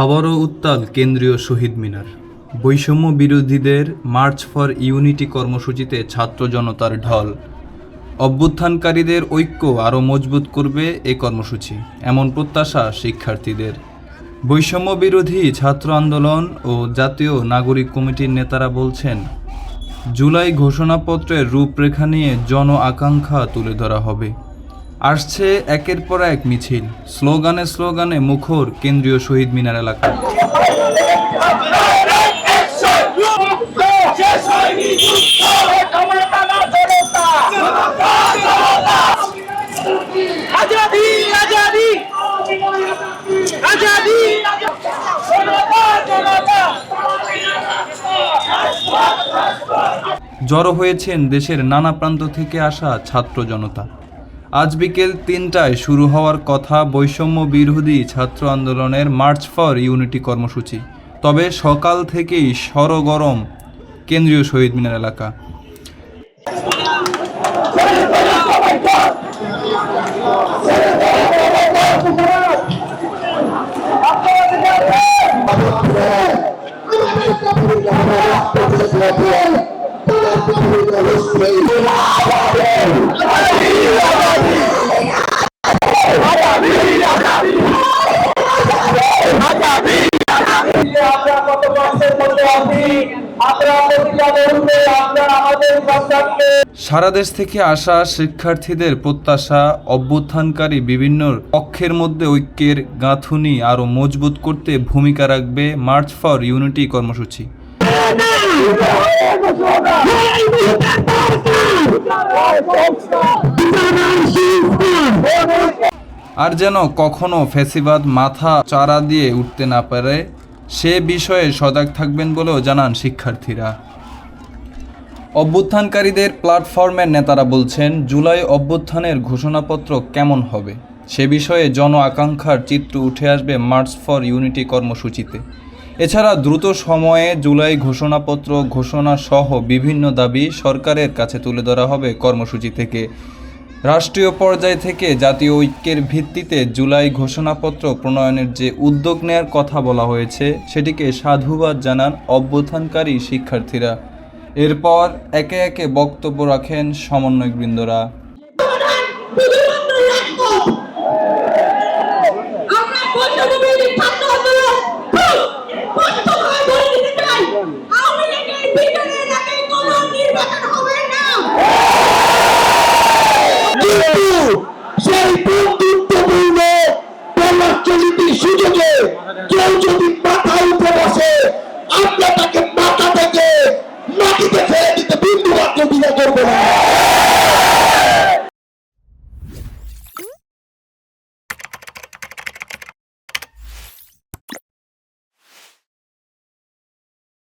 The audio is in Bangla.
আবারও উত্তাল কেন্দ্রীয় শহীদ মিনার। বৈষম্য বিরোধীদের মার্চ ফর ইউনিটি কর্মসূচিতে ছাত্র জনতার ঢল। অভ্যুত্থানকারীদের ঐক্য আরও মজবুত করবে এ কর্মসূচি, এমন প্রত্যাশা শিক্ষার্থীদের। বৈষম্য বিরোধী ছাত্র আন্দোলন ও জাতীয় নাগরিক কমিটির নেতারা বলছেন, জুলাই ঘোষণাপত্রের রূপরেখা নিয়ে জন আকাঙ্ক্ষা তুলে ধরা হবে। আসছে একের পর এক মিছিল। স্লোগানে স্লোগানে মুখর কেন্দ্রীয় শহীদ মিনার এলাকা। জড়ো হয়েছেন দেশের নানা প্রান্ত থেকে আসা ছাত্র জনতা। আজ বিকেল তিনটায় শুরু হওয়ার কথা বৈষম্য বিরোধী ছাত্র আন্দোলনের মার্চ ফর ইউনিটি কর্মসূচি। তবে সকাল থেকেই সরগরম কেন্দ্রীয় শহীদ মিনার এলাকা। সারা দেশ থেকে আসা শিক্ষার্থীদের প্রত্যাশা, অভ্যুত্থানকারী বিভিন্ন পক্ষের মধ্যে ঐক্যের গাঁথুনি আরও মজবুত করতে ভূমিকা রাখবে মার্চ ফর ইউনিটি কর্মসূচি। আর যেন কখনো ফ্যাসিবাদ মাথা চারা দিয়ে উঠতে না পারে, সে বিষয়ে সজাগ থাকবেন বলেও জানান শিক্ষার্থীরা। অভ্যুত্থানকারীদের প্ল্যাটফর্মের নেতারা বলছেন, জুলাই অভ্যুত্থানের ঘোষণাপত্র কেমন হবে? সে বিষয়ে জন আকাঙ্ক্ষার চিত্র উঠে আসবে মার্চ ফর ইউনিটি কর্মসূচিতে। এছাড়া দ্রুত সময়ে জুলাই ঘোষণাপত্র ঘোষণা সহ বিভিন্ন দাবি সরকারের কাছে তুলে ধরা হবে কর্মসূচি থেকে। রাষ্ট্রীয় পর্যায় থেকে জাতীয় ঐক্যের ভিত্তিতে জুলাই ঘোষণাপত্র প্রণয়নের যে উদ্যোগ নেয়ার কথা বলা হয়েছে, সেটিকে সাধুবাদ জানান অভ্যুত্থানকারী শিক্ষার্থীরা। এরপর একে একে বক্তব্য রাখেন আমরা বৈষম্যবিরোধী ছাত্র